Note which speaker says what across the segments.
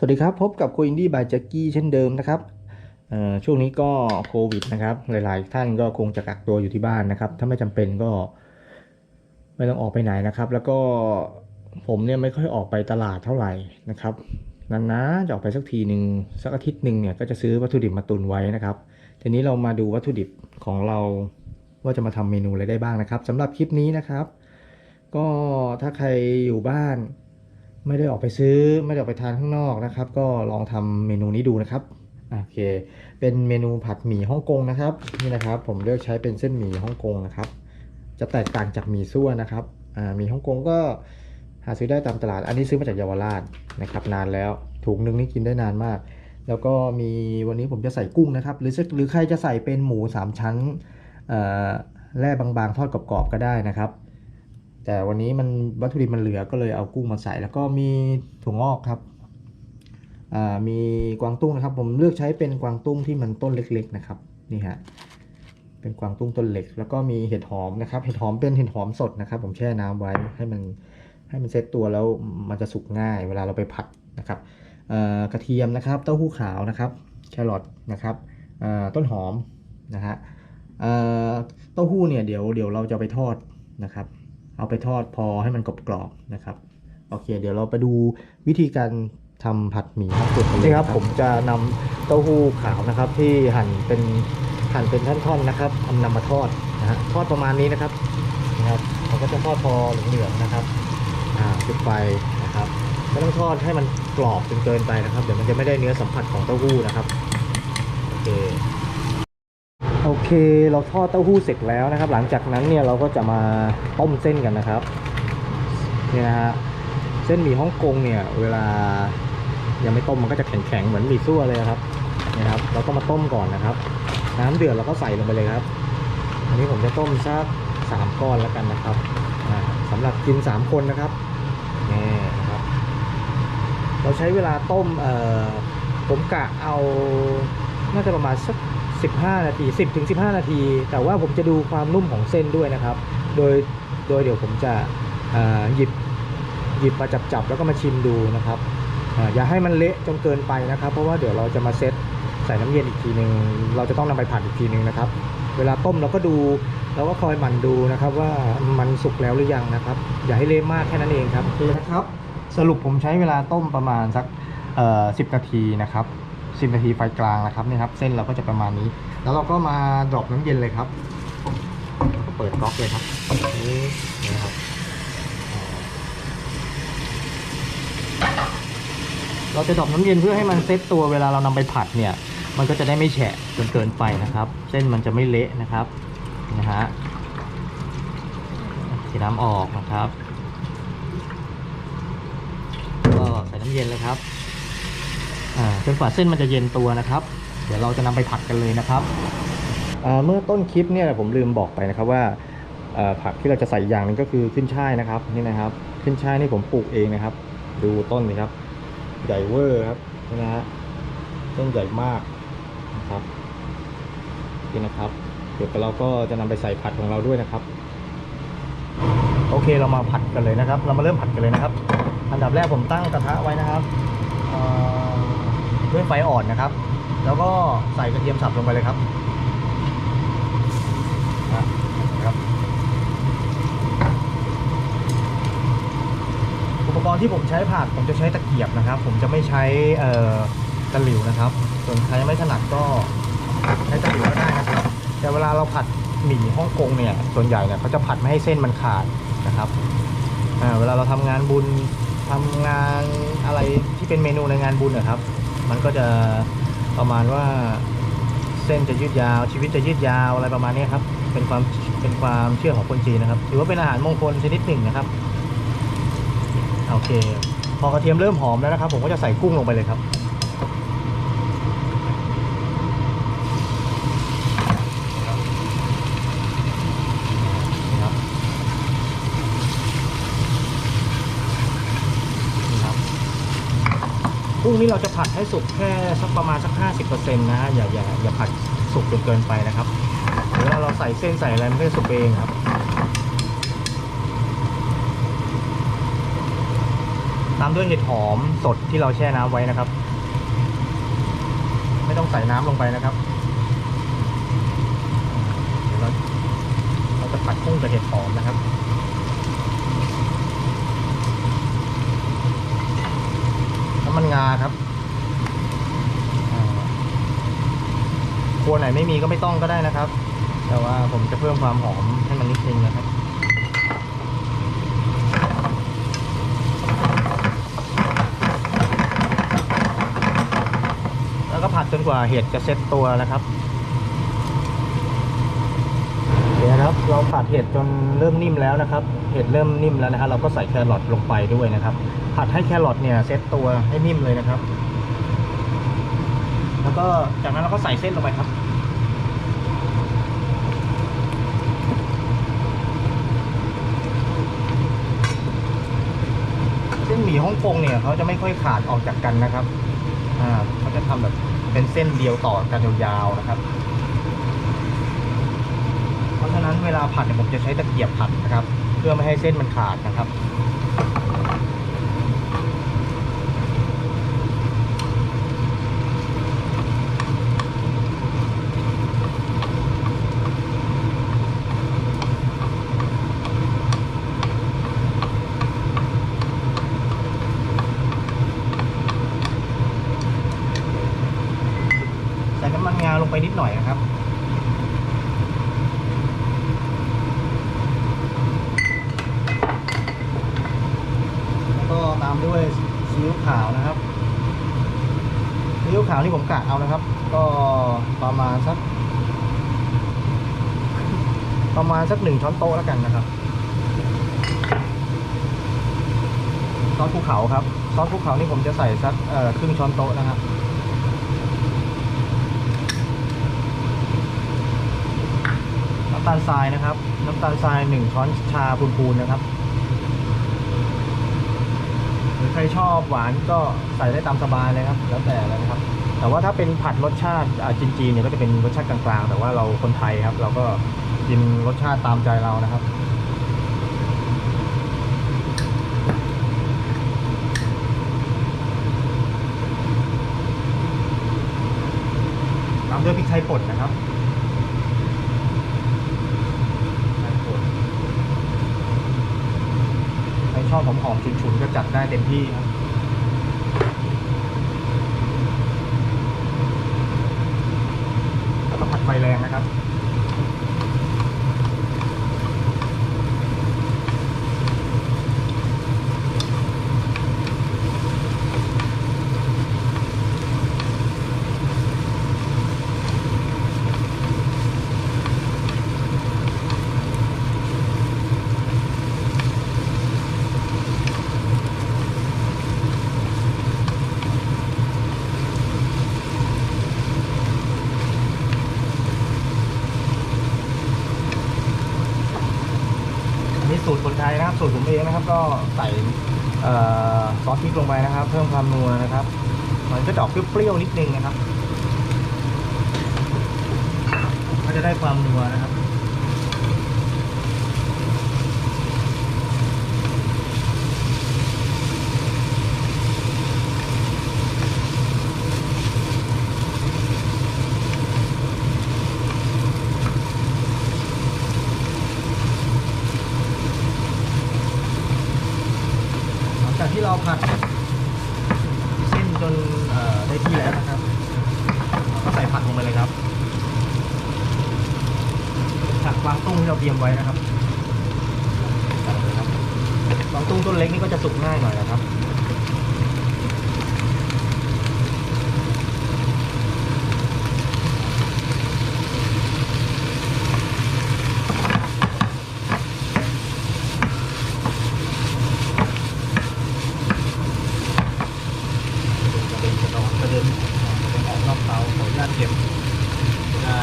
Speaker 1: สวัสดีครับ พบกับโคอินดี้บายแจ็กกี้เช่นเดิมนะครับช่วงนี้ก็โควิดนะครับ หลายๆ ท่านก็คงจะกักตัวอยู่ที่บ้านนะครับ ถ้าไม่จำเป็นก็ไม่ต้องออกไปไหนนะครับ แล้วก็ผมเนี่ยไม่ค่อยออกไปตลาดเท่าไหร่นะครับนานๆจะออกไปสักทีหนึ่งสักอาทิตย์หนึ่งเนี่ยก็จะซื้อวัตถุดิบมาตุนไว้นะครับ ทีนี้เรามาดูวัตถุดิบของเราว่าจะมาทำเมนูอะไรได้บ้างนะครับสำหรับคลิปนี้นะครับ ก็ถ้าใครอยู่บ้าน ไม่ได้ออกไปซื้อไม่ได้ออกไปทานข้างนอกนะครับ ก็ลองทำเมนูนี้ดูนะครับโอเค เป็นเมนูผัดหมี่ฮ่องกงนะครับนี่นะครับ ผมเลือกใช้เป็นเส้นหมี่ฮ่องกงนะครับ จะแตกต่างจากหมี่ซั่วนะครับหมี่ฮ่องกงก็หาซื้อได้ตามตลาด อันนี้ซื้อมาจากเยาวราชนะครับ นานแล้วถุงนึงนี่กินได้นานมาก แล้วก็มีวันนี้ผมจะใส่กุ้งนะครับ หรือหรือใครจะใส่เป็นหมูสามชั้นเอ่อแร่บางๆ ทอดกรอบๆก็ได้นะครับ แต่วันนี้มันวัตถุดิบมันเหลือก็เลยเอากุ้งมาใส่ แล้วก็มีถั่วงอกครับอ่ามีกวางตุ้งนะครับ ผมเลือกใช้เป็นกวางตุ้งที่มันต้นเล็ก ๆ นะครับนี่ฮะเป็นกวางตุ้งต้นเล็ก แล้วก็มีเห็ดหอมนะครับ เห็ดหอมเป็นเห็ดหอมสดนะครับ ผมแช่น้ำไว้ให้มันให้มันเซตตัวแล้วมันจะสุกง่าย เวลาเราไปผัดนะครับอ่อกระเทียมนะครับเต้าหู้ขาวนะครับแครอทนะครับอ่อต้นหอมนะฮะเอ่อเต้าหู้เนี่ยเดี๋ยวเดี๋ยวเราจะไปทอดนะครับ เอาไปทอดพอให้มันกรอบๆนะครับ โอเค เดี๋ยวเราไปดูวิธีการทำผัดหมี่ฮ่องกงกันเลยนี่ครับ ผมจะนำเต้าหู้ขาวนะครับ ที่หั่นเป็นหั่นเป็นท่อนๆนะครับทำนำมาทอดนะฮะทอดประมาณนี้นะครับนะครับผมก็จะทอดพอเหลืองๆนะครับอ่าจุดไฟนะครับไม่ต้องทอดให้มันกรอบจนเกินไปนะครับ เดี๋ยวมันจะไม่ได้เนื้อสัมผัสของเต้าหู้นะครับโอเค โอเคเราทอดเต้าหู้เสร็จแล้วนะครับ หลังจากนั้นเนี่ยเราก็จะมาต้มเส้นกันนะครับเนี่ยนะฮะเส้นหมี่ฮ่องกงเนี่ยเวลายังไม่ต้มมันก็จะแข็งๆเหมือนหมี่ซั่วเลยครับนะครับ เราก็มาต้มก่อนนะครับ น้ำเดือดเราก็ใส่ลงไปเลยครับ อันนี้ผมจะต้มสักสามก้อนแล้วกันนะครับอ่าสำหรับกินสามคนนะครับนี่นะครับ เราใช้เวลาต้มเอ่อผมกะเอาน่าจะประมาณสัก 15 นาที 10ถึง15 นาที แต่ว่าผมจะดูความนุ่มของเส้นด้วยนะครับ โดยโดยเดี๋ยวผมจะหยิบหยิบมาจับๆแล้วก็มาชิมดูนะครับออย่าให้มันเละจนเกินไปนะครับ เพราะว่าเดี๋ยวเราจะมาเซตใส่น้ำเย็นอีกทีหนึ่งเราจะต้องนำไปผัดอีกทีหนึ่งนะครับ เวลาต้มเราก็ดูเราก็คอยหมั่นดูนะครับ ว่ามันสุกแล้วหรือยังนะครับ อย่าให้เละมากแค่นั้นเองครับนะครับ สรุปผมใช้เวลาต้มประมาณสักเอ่อ10นาทีนะครับ 10 นาทีไฟกลางนะครับนี่ครับ เส้นเราก็จะประมาณนี้ แล้วเราก็มาดรอปน้ำเย็นเลยครับก็เปิดก๊อกเลยครับนี่นะครับเราจะดรอปน้ำเย็นเพื่อให้มันเซตตัวเวลาเรานำไปผัดเนี่ย มันก็จะได้ไม่แฉะจนเกินไปนะครับ เส้นมันจะไม่เละนะครับนะฮะเทน้ำออกนะครับ ก็ใส่น้ำเย็นเลยครับ อ่าจนกว่าเส้นมันจะเย็นตัวนะครับ เดี๋ยวเราจะนำไปผัดกันเลยนะครับ อ่าเมื่อต้นคลิปเนี่ยผมลืมบอกไปนะครับว่าอ่าผักที่เราจะใส่อย่างหนึงก็คือขึ้นช่ายนะครับนี่นะครับ ขึ้นช่ายนี่ผมปลูกเองนะครับ ดูต้นนี่ครับ ใหญ่เวอร์ครับนี่นะฮะต้นใหญ่มากนะครับนี่นะครับ เดี๋ยวเราก็จะนำไปใส่ผัดของเราด้วยนะครับ โอเคเรามาผัดกันเลยนะครับ เรามาเริ่มผัดกันเลยนะครับ อันดับแรกผมตั้งกระทะไว้นะครับเอ่อ ด้วยไฟอ่อนนะครับ แล้วก็ใส่กระเทียมสับลงไปเลยครับนะครับ อุปกรณ์ที่ผมใช้ผัดผมจะใช้ตะเกียบนะครับ ผมจะไม่ใช้ตะหลิวนะครับ ส่วนใครไม่ถนัดก็ใช้ตะหลิวก็ได้นะครับ แต่เวลาเราผัดหมี่ฮ่องกงเนี่ย ส่วนใหญ่เนี่ยเขาจะผัดไม่ให้เส้นมันขาดนะครับเวลาเราทำงานบุญทำงานอะไรที่เป็นเมนูในงานบุญนะครับ มันก็จะประมาณว่าเส้นจะยืดยาว ชีวิตจะยืดยาวอะไรประมาณนี้ครับ เป็นความเป็นความเชื่อของคนจีนนะครับถือว่าเป็นอาหารมงคลชนิดหนึ่งนะครับโอเค พอกระเทียมเริ่มหอมแล้วนะครับ ผมก็จะใส่กุ้งลงไปเลยครับ นี่ครับนี่ครับ กุ้งนี้เราจะผัดให้สุกแค่สักประมาณสัก 50%นะฮะอย่าอย่าอย่าผัดสุกจนเกินไปนะครับเดี๋ยวเวลาเราใส่เส้นใส่อะไรมันก็จะสุกเองครับตามามด้วยเห็ดหอมสดที่เราแช่น้ำไว้นะครับ ไม่ต้องใส่น้ำลงไปนะครับเดี๋ยวเราเราจะผัดกุ้งกับเห็ดหอมนะครับ น้ำ มันงาครับครัวไหนไม่มีก็ไม่ต้องก็ได้นะครับ แต่ว่าผมจะเพิ่มความหอมให้มันนิดนึงนะครับแล้วก็ผัดจนกว่าเห็ดจะเซ็ตตัวนะครับ เดี๋ยว นะครับ เราผัดเห็ดจนเริ่มนิ่มแล้วนะครับ เห็ดเริ่มนิ่มแล้วนะฮะเราก็ใส่แครอทลงไปด้วยนะครับ ผัดให้แครอทเนี่ยเซตตัวให้นิ่มเลยนะครับ แล้วก็จากนั้นเราก็ใส่เส้นลงไปครับเส้นหมี่ฮ่องกงเนี่ยเขาจะไม่ค่อยขาดออกจากกันนะครับ อ่าเขาจะทำแบบเป็นเส้นเดียวต่อกันยาวๆนะครับ นั้นเวลาผัดเนี่ยผมจะใช้ตะเกียบผัดนะครับ เพื่อไม่ให้เส้นมันขาดนะครับใส่น้ำมันงาลงไปนิดหน่อยนะครับ แล้วก็ตามด้วยซีอิ๊วขาวนะครับซีอิ๊วขาวที่ผมกะเอานะครับ ก็ประมาณสัก ประมาณสักหนึ่งช้อนโต๊ะแล้วกันนะครับซอสภูเขาครับซอสภูเขานี่ผมจะใส่สักครึ่งช้อนโต๊ะนะครับน้ำตาลทรายนะครับ น้ำตาลทรายหนึ่งช้อนชาพูนๆนะครับหรือใครชอบหวานก็ใส่ได้ตามสบายเลยครับ แล้วแต่เลยนะครับ แต่ว่าถ้าเป็นผัดรสชาติอ่าจีนๆเนี่ยก็จะเป็นรสชาติกลางๆ แต่ว่าเราคนไทยครับ เราก็กินรสชาติตามใจเรานะครับตามด้วยพริกไทยป่นนะครับพริกไทยป่นใครชอบหอมๆฉุนๆก็จัดได้เต็มที่ครับ แล้วก็ผัดไฟแรง นะครับ สูตรคนไทยนะครับ สูตรผมเองนะครับ ก็ใส่ซอสพริกลงไปนะครับ เพิ่มความนัวนะครับ มันก็จะออกเปรี้ยวๆนิดนึงนะครับ ก็จะได้ความนัวนะครับ หลังจากที่เราผัดเส้นจนเอ่อได้ที่แล้วนะครับเราก็ใส่ผักลงไปเลยครับผักก วางตุ้งที่เราเตรียมไว้นะครับบกวางตุ้งต้นเล็กนี่ก็จะสุกง่ายหน่อยนะครับ กระเด็นกระดอนกระเด็นกระเด็นออกนอกเตาขออนุญาตเก็บได้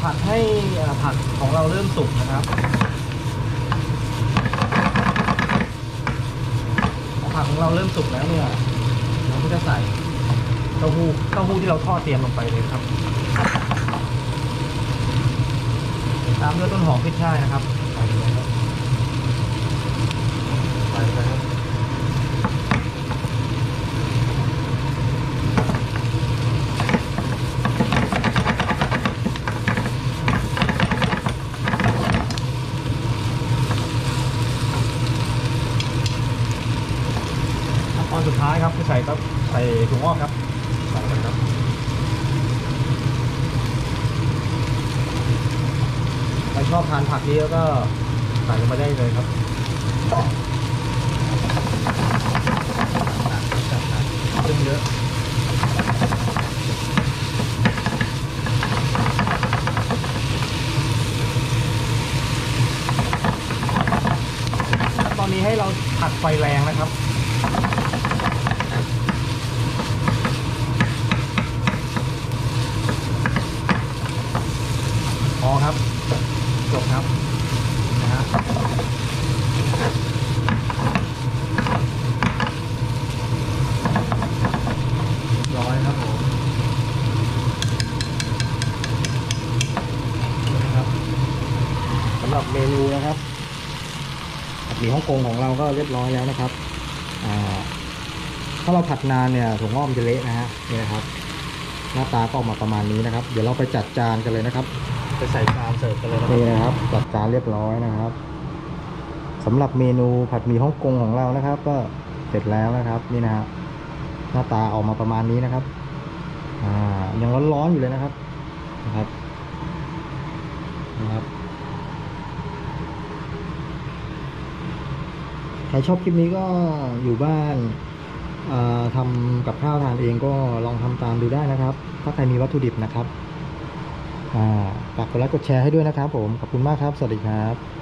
Speaker 1: ผัดให้เอ่อผักของเราเริ่ม สุกนะครับผักของเราเริ่มสุกแล้วเนี่ยเราก็จะใส่เต้าหู้เต้าหู้ที่เราทอดเตรียมลงไปเลยครับ ตามด้วยต้นหอมพริกช่ายนะครับใส่เลยครับใส่ไปครับขั้นตอนสุดท้ายครับคือใส่ครับใส่ถุงงอกครับใส่ไปครับ ใครชอบทา นี้แล้วก็ใส่ลงไปได้เลยครับซึ่งเยอะตอนนี้ให้เราผัดไฟแรงนะครับ พอครับ จบครับนะฮะเรียบร้อยครับผมนะครับสำหรับเมนูนะครับผัด หมี่ฮ่องกงของเราก็เรียบร้อยแล้วนะครับอ่าถ้าเราผัดนานเนี่ยถั่วงอกมันจะเละนะฮะนี่นะครับ หน้าตาก็ออกมาประมาณนี้นะครับ เดี๋ยวเราไปจัดจานกันเลยนะครับไปใส่จานเสิร์ฟกันเลยนี่นะครับ จัดจานเรียบร้อยนะครับสำหรับเมนูผัดหมี่ฮ่องกงของเรานะครับ ก็เสร็จแล้วนะครับนี่นะฮะหน้าตาออกมาประมาณนี้นะครับอ่ายังร้อนๆอยู่เลยนะครับนะครับนะครับ ใครชอบคลิปนี้ก็อยู่บ้านอ่าทำกับข้าวทานเองก็ลองทำตามดูได้นะครับ ถ้าใครมีวัตถุดิบนะครับฝากกดไลค์กดแชร์ให้ด้วยนะครับผม ขอบคุณมากครับ สวัสดีครับ